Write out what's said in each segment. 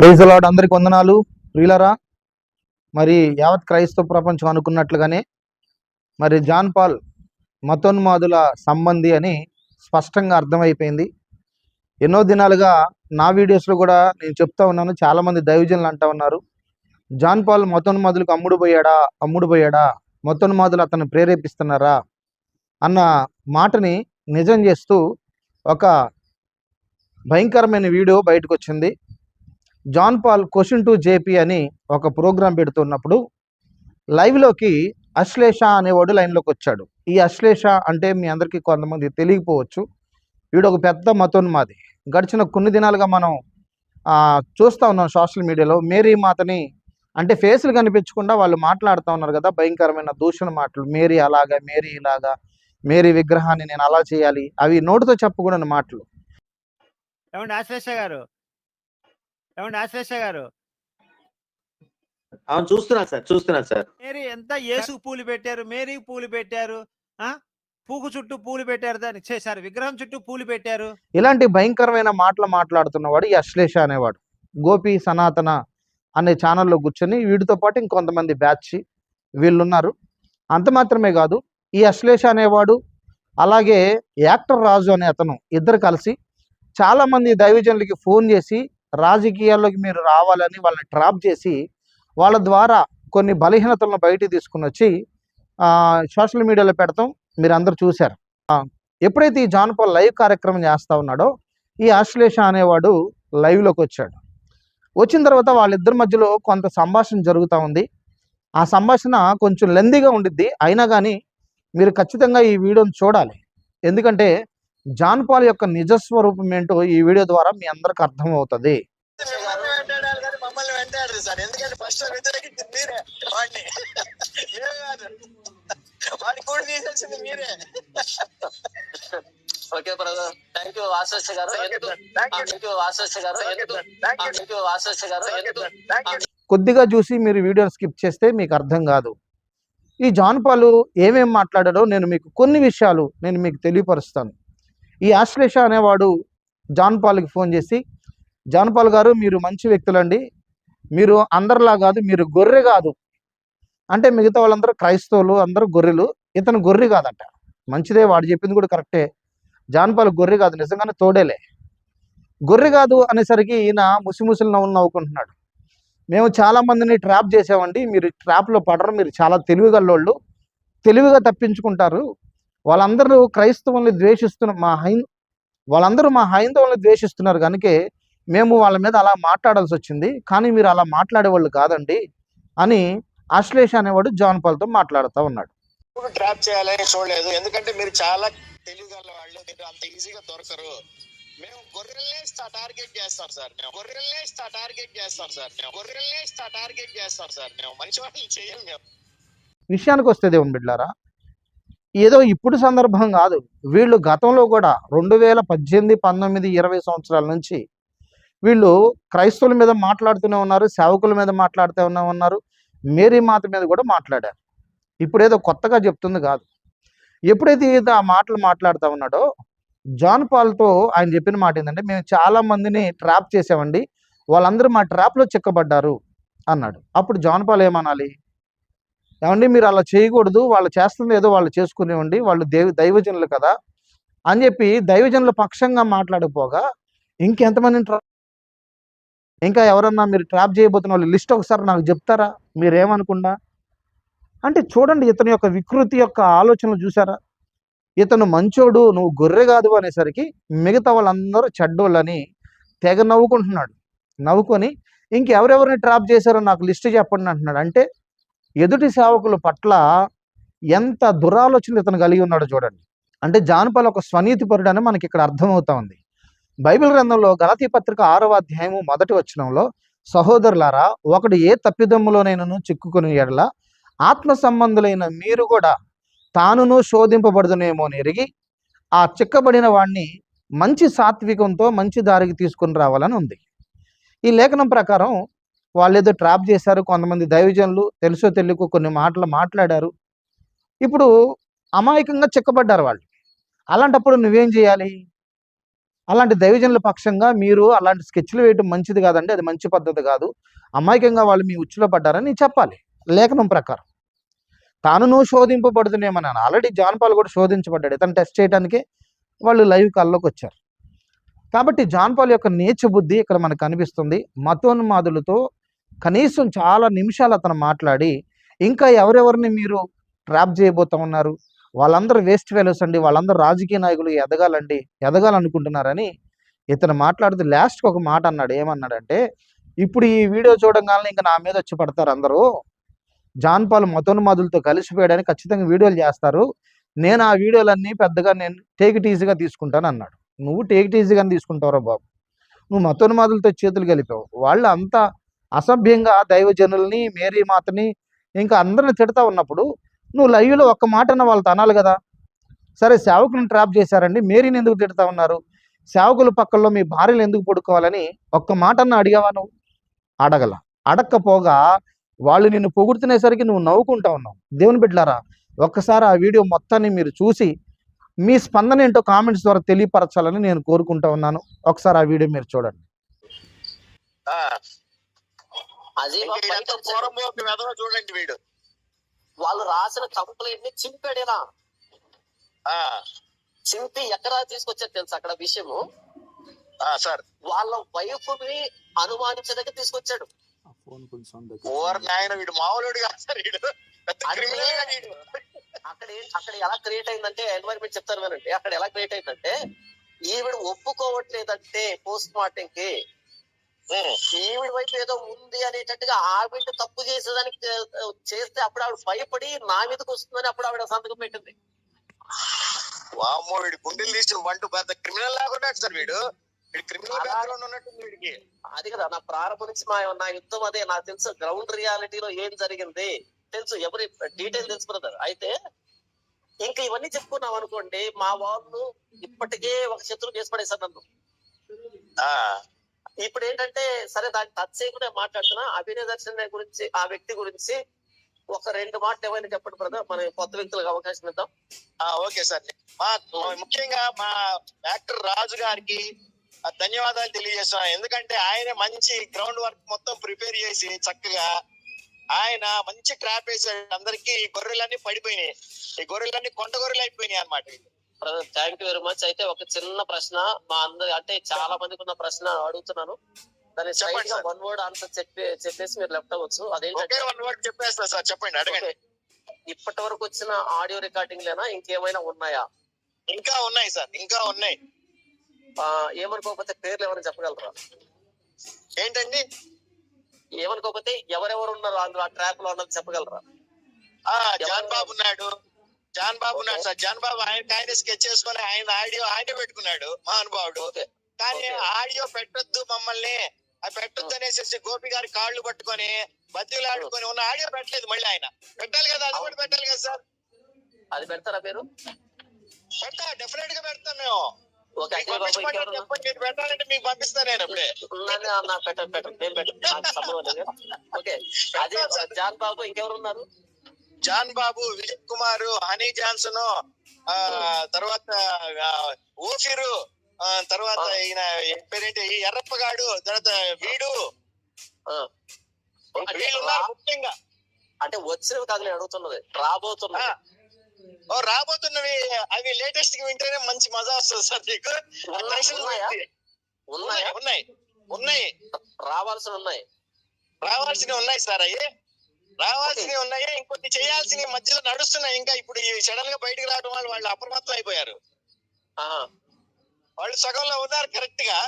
Praise lord అందరికి వందనాలు. ప్రియులరా మరి యావత్ క్రైస్తవ ప్రపంచం అనుకున్నట్లుగానే మరి జాన్ పాల్ మతోన్మాదుల సంబంధి అని స్పష్టంగా అర్థమైపోయింది. ఎన్నో దినాలుగా నా వీడియోస్లో కూడా నేను చెప్తా ఉన్నాను చాలామంది దైవజనులు అంటా ఉన్నారు. జాన్ పాల్ మతోన్మాదులకు అమ్ముడు పోయాడా అమ్ముడు పోయాడా మతోన్మాదులు అతను ప్రేరేపిస్తున్నారా అన్న మాటని నిజం చేస్తూ ఒక భయంకరమైన వీడియో బయటకు వచ్చింది. John Paul question to JP అని ఒక ప్రోగ్రాం పెడుతున్నప్పుడు లైవ్లోకి అశ్లేష అనేవాడు లైన్లోకి వచ్చాడు ఈ అశ్లేష అంటే మీ అందరికీ కొంతమంది తెలియకపోవచ్చు. వీడు ఒక పెద్ద మతోన్మాది. గడిచిన కొన్ని దినాలుగా మనం చూస్తూ చూస్తా ఉన్నాం సోషల్ మీడియాలో మేరీ మాతని అంటే ఫేసులు కనిపించకుండా వాళ్ళు మాట్లాడుతూ ఉన్నారు కదా భయంకరమైన దూషణ మాటలు. మేరీ అలాగా మేరీ ఇలాగా మేరీ విగ్రహాన్ని నేను అలా చేయాలి. అవి నోటితో చెప్పకూడని మాటలు. ఏమండి ఆశ్లేష గారు? ఏమండి ఆశ్లేష గారు? అవును చూస్తున్నా సార్ చూస్తున్నా సార్. మేరీ ఎంత యేసు పూలు పెట్టారు మేరీ పూలు పెట్టారు ఆ? పూకు చుట్టూ పూలు పెట్టారు దాన్ని చేశారు విగ్రహం చుట్టూ పూలు పెట్టారు. ఇలాంటి భయంకరమైన మాటలు మాట్లాడుతున్నవాడు ఈ అశ్లేష అనేవాడు. గోపి సనాతన అనే ఛానల్లో కూర్చొని వీడితో పాటు ఇంకొంతమంది బ్యాచ్ వీళ్ళు ఉన్నారు అంత మాత్రమే కాదు ఈ అశ్లేష అనేవాడు అలాగే యాక్టర్ రాజు అనే అతను ఇద్దరు కలిసి చాలామంది దైవజనులకి ఫోన్ చేసి రాజకీయాల్లోకి మీరు రావాలని వాళ్ళని ట్రాప్ చేసి వాళ్ళ ద్వారా కొన్ని బలహీనతలను బయటికి తీసుకుని వచ్చి సోషల్ మీడియాలో పెడతాం. మీరు అందరు చూశారు ఎప్పుడైతే ఈ జాన్పాల్ లైవ్ కార్యక్రమం చేస్తూ ఉన్నాడో ఈ ఆశ్లేష అనేవాడు లైవ్లోకి వచ్చాడు. వచ్చిన తర్వాత వాళ్ళిద్దరి మధ్యలో కొంత సంభాషణ జరుగుతూ ఉంది. ఆ సంభాషణ కొంచెం లెందీగా ఉండిద్ది. అయినా కానీ మీరు ఖచ్చితంగా ఈ వీడియోని చూడాలి. ఎందుకంటే జాన్ పాల్ యొక్క నిజస్వరూపం ఏంటో ఈ వీడియో ద్వారా మీ అందరికి ఓకే బ్రదర్. థ్యాంక్ యూ వాసస్ గారు. ఎందుకు? వాసస్ గారు. ఎందుకు? వాసస్ గారు. ఎందుకు? థ్యాంక్ యూ కొద్దిగా చూసి మీరు వీడియోని స్కిప్ చేస్తే మీకు అర్థం కాదు. ఈ జాన్ పాలు ఏమేం మాట్లాడాడో నేను మీకు కొన్ని విషయాలు నేను మీకు తెలియపరుస్తాను. ఈ ఆశ్లేష అనేవాడు జాన్ పాల్కి ఫోన్ చేసి జాన్ పాల్ గారు మీరు మంచి వ్యక్తులండి. మీరు అందరిలా కాదు మీరు గొర్రె కాదు. అంటే మిగతా వాళ్ళందరూ క్రైస్తవులు అందరూ గొర్రెలు. ఇతను గొర్రె కాదట. మంచిదే వాడు చెప్పింది కూడా కరెక్టే. జాన్ పాల్ గొర్రె కాదు నిజంగానే తోడేలే. గొర్రె కాదు అనేసరికి ఈయన ముసిముసిలు నవ్వులు నవ్వుకుంటున్నాడు. మేము చాలా మందిని ట్రాప్ చేసామండి. మీరు ట్రాప్లో పడరు మీరు చాలా తెలివిగల్లోళ్ళు తెలివిగా తప్పించుకుంటారు. వాళ్ళందరూ క్రైస్తవుల్ని ద్వేషిస్తున్న మా హై వాళ్ళందరూ మా హైందవుల్ని ద్వేషిస్తున్నారు కనుకే మేము వాళ్ళ మీద అలా మాట్లాడాల్సి వచ్చింది. కానీ మీరు అలా మాట్లాడేవాళ్ళు కాదండి అని ఆశ్లేష అనేవాడు జాన్ పాల్తో మాట్లాడుతూ ఉన్నాడు. ట్రాప్ చేయాలని చూడలేదు. ఎందుకంటే మీరు చాలా తెలివిగల వాళ్ళు మీరు అంత ఈజీగా దొరకరు. మేము గొర్రెల్నే టార్గెట్ చేస్తాం సార్ మేము. గొర్రెల్నే టార్గెట్ చేస్తాం సార్ మేము. గొర్రెల్నే టార్గెట్ చేస్తాం సార్ మేము. మంచి వాళ్ళని చేయం మేము. విషయానికి వస్తే దేవుని బిడ్డారా ఏదో ఇప్పుడు సందర్భం కాదు. వీళ్ళు గతంలో కూడా రెండు వేల పద్దెనిమిది పంతొమ్మిది ఇరవై సంవత్సరాల నుంచి వీళ్ళు క్రైస్తవుల మీద మాట్లాడుతూనే ఉన్నారు సేవకుల మీద మాట్లాడుతూనే ఉన్నారు మేరీ మాత మీద కూడా మాట్లాడారు. ఇప్పుడు ఏదో కొత్తగా చెప్తుంది కాదు. ఎప్పుడైతే ఈత ఆ మాటలు మాట్లాడుతూ ఉన్నాడో జాన్ పాల్తో ఆయన చెప్పిన మాట ఏంటంటే మేము చాలా మందిని ట్రాప్ చేసామండి వాళ్ళందరూ మా ట్రాప్లో చిక్కబడ్డారు అన్నాడు. అప్పుడు జాన్ పాల్ ఏమనాలి? ఏమండి? మీరు అలా చేయకూడదు. వాళ్ళు చేస్తుంది ఏదో వాళ్ళు చేసుకునేవ్వండి. వాళ్ళు దేవి దైవజనులు కదా అని చెప్పి దైవజనుల పక్షంగా మాట్లాడకపోగా ఇంకెంతమందిని ట్రా ఇంకా ఎవరన్నా మీరు ట్రాప్ చేయబోతున్న వాళ్ళు లిస్ట్ ఒకసారి నాకు చెప్తారా? మీరేమనుకుండా? అంటే చూడండి ఇతని యొక్క వికృతి యొక్క ఆలోచనలు చూసారా? ఇతను మంచోడు నువ్వు గొర్రె కాదు అనేసరికి మిగతా వాళ్ళందరూ చెడ్డోళ్ళని తెగ నవ్వుకుంటున్నాడు. నవ్వుకొని ఇంకెవరెవరిని ట్రాప్ చేశారో నాకు లిస్ట్ చెప్పండి అంటున్నాడు. అంటే ఎదుటి సేవకుల పట్ల ఎంత దురాలోచన ఇతను కలిగి ఉన్నాడో చూడండి. అంటే జానపల్ ఒక స్వనీతిపరుడు అని మనకి ఇక్కడ అర్థమవుతా ఉంది. బైబిల్ గ్రంథంలో గలతీ పత్రిక ఆరవ అధ్యాయము మొదటి వచనంలో సహోదరులారా ఒకడు ఏ తప్పిదమ్ములోనైనను చిక్కుకుని ఎడల ఆత్మ సంబంధులైన మీరు కూడా తానును శోధింపబడుదునేమో అని ఎరిగి ఆ చిక్కబడిన వాణ్ణి మంచి సాత్వికంతో మంచి దారికి తీసుకుని రావాలని ఉంది. ఈ లేఖనం ప్రకారం వాళ్ళు ఏదో ట్రాప్ చేశారు కొంతమంది దైవజనులు తెలుసో తెలియకో కొన్ని మాటలు మాట్లాడారు. ఇప్పుడు అమాయకంగా చిక్కబడ్డారు వాళ్ళు. అలాంటప్పుడు నువ్వేం చేయాలి? అలాంటి దైవజనుల పక్షంగా మీరు అలాంటి స్కెచ్లు వేయటం మంచిది కాదండి అది మంచి పద్ధతి కాదు. అమాయకంగా వాళ్ళు మీ ఉచ్చులో పడ్డారని చెప్పాలి లేఖనం ప్రకారం. తానును శోధింపబడుతున్నామన్నాను ఆల్రెడీ జాన్ పాల్ కూడా శోధించబడ్డాడు. ఇతను టెస్ట్ చేయడానికి వాళ్ళు లైవ్ కాల్లోకి వచ్చారు. కాబట్టి జాన్ పాల్ యొక్క నేచ బుద్ధి ఇక్కడ మనకు కనిపిస్తుంది. మతోన్మాదులతో కనీసం చాలా నిమిషాలు అతను మాట్లాడి ఇంకా ఎవరెవరిని మీరు ట్రాప్ చేయబోతా ఉన్నారు? వాళ్ళందరూ వేస్ట్ ఫెలోస్ అండి. వాళ్ళందరూ రాజకీయ నాయకులు ఎదగాలండి. ఎదగాలనుకుంటున్నారని ఇతను మాట్లాడుతూ లాస్ట్కి ఒక మాట అన్నాడు. ఏమన్నాడంటే ఇప్పుడు ఈ వీడియో చూడగానే ఇంకా నా మీద వచ్చి పడతారు అందరూ. జాన్ పాల్ మతోన్మాదులతో కలిసిపోయాడని ఖచ్చితంగా వీడియోలు చేస్తారు. నేను ఆ వీడియోలన్నీ పెద్దగా నేను టేక్ ఈజీగా తీసుకుంటాను అన్నాడు. నువ్వు టేక్ ఇట్ తీసుకుంటావురా బాబు. నువ్వు మతోన్మాదులతో చేతులు కలిపావు. వాళ్ళు అంతా అసభ్యంగా దైవజనుల్ని మేరీ మాతని ఇంకా అందరిని తిడతా ఉన్నప్పుడు నువ్వు లైవ్లో ఒక్క మాట అన్న వాళ్ళతో కదా. సరే సేవకులను ట్రాప్ చేశారండి. మేరీని ఎందుకు తిడతా ఉన్నారు? సేవకుల పక్కల్లో మీ భార్యలు ఎందుకు పడుకోవాలని ఒక్క మాట అన్న అడిగావా నువ్వు? అడగల. అడక్కపోగా వాళ్ళు నిన్ను పొగుడుతునేసరికి నువ్వు నవ్వుకుంటా ఉన్నావు. దేవుని బిడ్డలారా ఒక్కసారి ఆ వీడియో మొత్తాన్ని మీరు చూసి మీ స్పందన ఏంటో కామెంట్స్ ద్వారా తెలియపరచాలని నేను కోరుకుంటా ఉన్నాను. ఒకసారి ఆ వీడియో మీరు చూడండి. వెధవ చూడండి వీడు. వాళ్ళు రాసిన కంప్లైంట్ని చింపాడేనా? ఆ. చింపి ఎక్కడ తీసుకొచ్చారు తెలుసు అక్కడ విషయము? ఆ సార్. వాళ్ళ వైఫ్ని అనుమానించదగ్గర తీసుకొచ్చాడు నాయన వీడు మామూలుడు కాదు సార్ వీడు. పెద్ద అంటే- క్రిమినల్గా వీడు. అక్కడ ఏం- అక్కడ ఎలా క్రియేట్ అయిందంటే ఎన్వైర్మెంట్ చెప్తారు వినండి. అక్కడ ఎలా క్రియేట్ అయిందంటే ఈవిడ ఒప్పుకోవట్లేదంటే పోస్ట్ మార్టం కి ఈవిడ వైపు ఏదో ఉంది అనేటట్టుగా ఆవిడ తప్పు చేసేదానికి చేస్తే అప్పుడు ఆవిడ భయపడి నా మీదకి వస్తుందని అప్పుడు ఆవిడ సంతకం పెట్టింది. వామ్మో వీడు గుండెలు తీసిన వంట పెద్ద క్రిమినల్ లాగా సార్ వీడు. అది కదా నా ప్రారంభం నుంచి మా నా యుద్ధం అదే నాకు తెలుసు గ్రౌండ్ రియాలిటీలో ఏం జరిగింది. తెలుసు ఎవరి డీటెయిల్ తెలుసు బ్రదర్. అయితే ఇంకా ఇవన్నీ చెప్పుకున్నాం అనుకోండి మా వాళ్ళు ఇప్పటికే ఒక శత్రువు చేసి పడేశారు నన్ను. ఆ. ఇప్పుడు ఏంటంటే సరే దాన్ని టచ్ చేయకుండా మాట్లాడుతున్నా అభినయ దర్శన గురించి ఆ వ్యక్తి గురించి ఒక రెండు మాటలు ఏమైనా చెప్పండి బ్రదర్ మన కొత్త వ్యక్తులకు అవకాశం ఇద్దాం. ఆ, ఓకే సార్. మా ముఖ్యంగా మా యాక్టర్ రాజు గారికి ధన్యవాదాలు తెలియజేస్తున్నాను ఎందుకంటే ఆయన మంచి గ్రౌండ్ వర్క్ మొత్తం ప్రిపేర్ చేసి చక్కగా ఆయన మంచి ట్రాప్ వేసాడు. అందరికి ఈ గొర్రెలన్నీ పడిపోయినాయి. ఈ గొర్రెలన్నీ కొండ గొర్రెలు అయిపోయినాయి అనమాట థ్యాంక్ యూ వెరీ మచ్ అయితే ఒక చిన్న ప్రశ్న మా అందరి అంటే చాలా మందికి ఉన్న ప్రశ్న అడుగుతున్నాను. సార్. వన్ వర్డ్ ఆన్సర్ చెప్పి చెప్పేసి మీరు లెఫ్ట్ అవ్వచ్చు. అదేంటంటే వన్ వర్డ్ చెప్పేస్తా సార్ చెప్పండి అడగండి. ఇప్పటి వరకు వచ్చిన ఆడియో రికార్డింగ్ లేనా? ఇంకేమైనా ఉన్నాయా? ఇంకా ఉన్నాయి సార్ ఇంకా ఉన్నాయి. ఏమనుకోకపోతే పేర్లు ఎవరైనా చెప్పగలరా? ఏంటండి? ఏమనుకోకపోతే ఎవరెవరు ఉన్నారు అందులో ఆ ట్రాక్లో ఉన్నది చెప్పగలరా? జాన్ బాబు ఉన్నాడు. జాన్ బాబు ఉన్నాడు సార్. జాన్ బాబు ఆయన ఆయన స్కెచ్ చేసుకొని ఆయన ఆడియో ఆయనే పెట్టుకున్నాడు మహానుభావుడు. కానీ. ఆడియో పెట్టొద్దు మమ్మల్ని. అది పెట్టొద్దు అనేసి గోపి గారి కాళ్ళు పట్టుకొని బద్దీలాడుకొని ఉన్న ఆడియో పెట్టలేదు మళ్ళీ ఆయన. పెట్టాలి కదా అది కూడా పెట్టాలి కదా సార్. అది పెడతారా మీరు పెడతా డెఫినెట్గా పెడతాం మేము. పెట్టాలంటే మీకు పంపిస్తాను నేను అప్పుడే. పెట్టండి పెట్టండి. నేను పెట్టండి ఓకే అదే జాన్ బాబు ఇంకెవరు ఉన్నారు? John Babu Vijay Kumar honey Johnson తర్వాత ఓఫిరు తర్వాత ఈయన పేరేంటి? ఈ ఎర్రప్పగాడు తర్వాత వీడు. ముఖ్యంగా. అంటే వచ్చినవి కాదు నేను అడుగుతున్నది. రాబోతున్నది ఆ. ఓ రాబోతున్నవి అవి లేటెస్ట్గా వింటేనే మంచి మజా వస్తుంది సార్ మీకు ఉన్నాయా? ఉన్నాయా? ఉన్నాయి రావాల్సిన ఉన్నాయి రావాల్సినవి ఉన్నాయి. సార్ అవి ఉన్నాయి ఇంకొన్ని చేయాల్సినవి మధ్యలో నడుస్తున్నాయి. ఇంకా ఇప్పుడు సడన్గా బయటకు రావడం వల్ల వాళ్ళు అప్రమత్తం అయిపోయారు. వాళ్ళు సగంలో ఉన్నారు కరెక్ట్గా.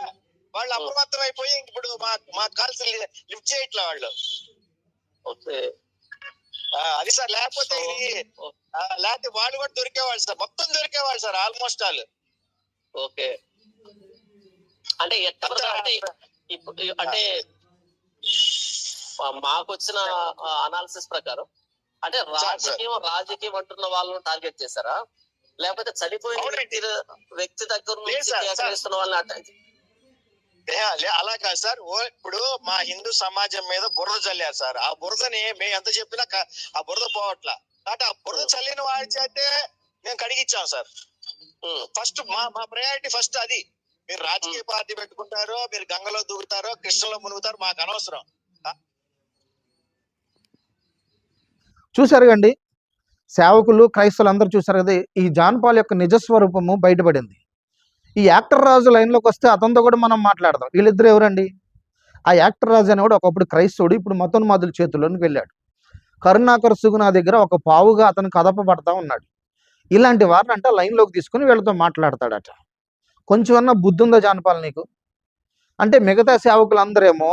వాళ్ళు అప్రమత్తం అయిపోయి ఇప్పుడు మా మా కాల్స్ లిఫ్ట్ చేయట్లే వాళ్ళు. ఓకే. అది సార్ లేకపోతే ఇది లేకపోతే వాళ్ళు కూడా దొరికేవాళ్ళు సార్. మొత్తం దొరికేవాళ్ళు సార్ ఆల్మోస్ట్ ఆల్ ఓకే. అంటే అంటే అంటే మాకు వచ్చిన అనాలిసిస్ ప్రకారం అంటే రాజకీయం రాజకీయం అంటున్న వాళ్ళని టార్గెట్ చేశారా? లేకపోతే చనిపోయిన. వ్యక్తి వ్యక్తి దగ్గర నుంచి వాళ్ళని అలా కాదు సార్. ఓ ఇప్పుడు మా హిందూ సమాజం మీద బురద చల్లారు సార్. ఆ బురదని మేము ఎంత చెప్పినా ఆ బురద పోవట్లా. కాబట్టి ఆ బురద చల్లిన వాడి చేతే మేము కడిగిచ్చాం సార్. ఉమ్, ఫస్ట్ మా మా ప్రయారిటీ ఫస్ట్ అది. మీరు రాజకీయ పార్టీ పెట్టుకుంటారో మీరు గంగలో దూకుతారో కృష్ణలో మునుగుతారో మాకు అనవసరం. చూశారు కండి సేవకులు క్రైస్తవులు అందరూ చూశారు కదా ఈ జాన్పాల్ యొక్క నిజస్వరూపము బయటపడింది. ఈ యాక్టర్ రాజు లైన్లోకి వస్తే అతనితో కూడా మనం మాట్లాడదాం. వీళ్ళిద్దరు ఎవరండి? ఆ యాక్టర్ రాజు అని కూడా ఒకప్పుడు క్రైస్తవుడు ఇప్పుడు మతోన్మాదుల చేతుల్లోనికి వెళ్ళాడు. కరుణాకర్ సుగుణ దగ్గర ఒక పావుగా అతను కదపబడతా ఉన్నాడు. ఇలాంటి వారిని అంటే లైన్లోకి తీసుకుని వీళ్ళతో మాట్లాడతాడట. కొంచెం అన్న బుద్ధి ఉందా జానపాల నీకు? అంటే మిగతా సేవకులందరేమో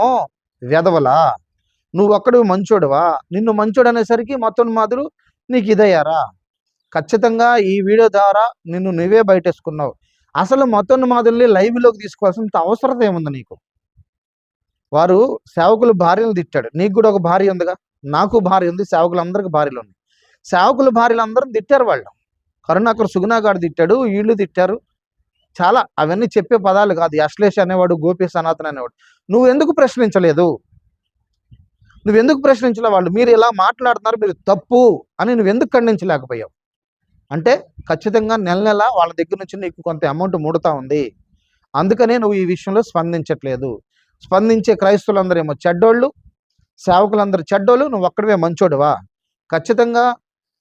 వెధవలా? నువ్వు ఒక్కడు మంచోడువా? నిన్ను మంచోడు అనేసరికి మతోన్మాదులు నీకు ఇదయ్యారా ఖచ్చితంగా ఈ వీడియో ద్వారా నిన్ను నువ్వే బయటేసుకున్నావు. అసలు మతోన్మాదుల్ని లైవ్లోకి తీసుకోవాల్సినంత అవసరం ఏముంది నీకు? వారు సేవకులు భార్యను తిట్టాడు. నీకు కూడా ఒక భార్య ఉందిగా? నాకు భార్య ఉంది సేవకులందరికీ భార్యలు ఉంది సేవకులు భార్యలందరూ తిట్టారు వాళ్ళు. కరుణాకర్ సుగుణాగాడు తిట్టాడు వీళ్ళు తిట్టారు. చాలా అవన్నీ చెప్పే పదాలు కాదు. అశ్లేష అనేవాడు గోపి సనాతన్ అనేవాడు. నువ్వు ఎందుకు ప్రశ్నించలేదు? నువ్వు ఎందుకు ప్రశ్నించలే వాళ్ళు? మీరు ఇలా మాట్లాడుతున్నారు మీరు తప్పు అని నువ్వు ఎందుకు ఖండించలేకపోయావు? అంటే ఖచ్చితంగా నెల నెల వాళ్ళ దగ్గర నుంచి నీకు కొంత అమౌంట్ ముడుతూ ఉంది. అందుకనే నువ్వు ఈ విషయంలో స్పందించట్లేదు. స్పందించే క్రైస్తవులందరూ ఏమో చెడ్డోళ్ళు సేవకులందరూ చెడ్డోళ్ళు నువ్వు ఒక్కడవే మంచోడువా? ఖచ్చితంగా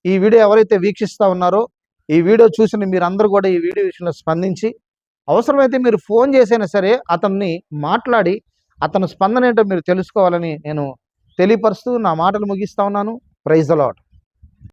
ఈ వీడియో ఎవరైతే వీక్షిస్తూ ఉన్నారో ఈ వీడియో చూసిన మీరందరూ కూడా ఈ వీడియో విషయంలో స్పందించి అవసరమైతే మీరు ఫోన్ చేసైనా సరే అతన్ని మాట్లాడి అతని స్పందన ఏంటో మీరు తెలుసుకోవాలని నేను తెలియపరుస్తూ నా మాటలు ముగిస్తా ఉన్నాను. Praise allot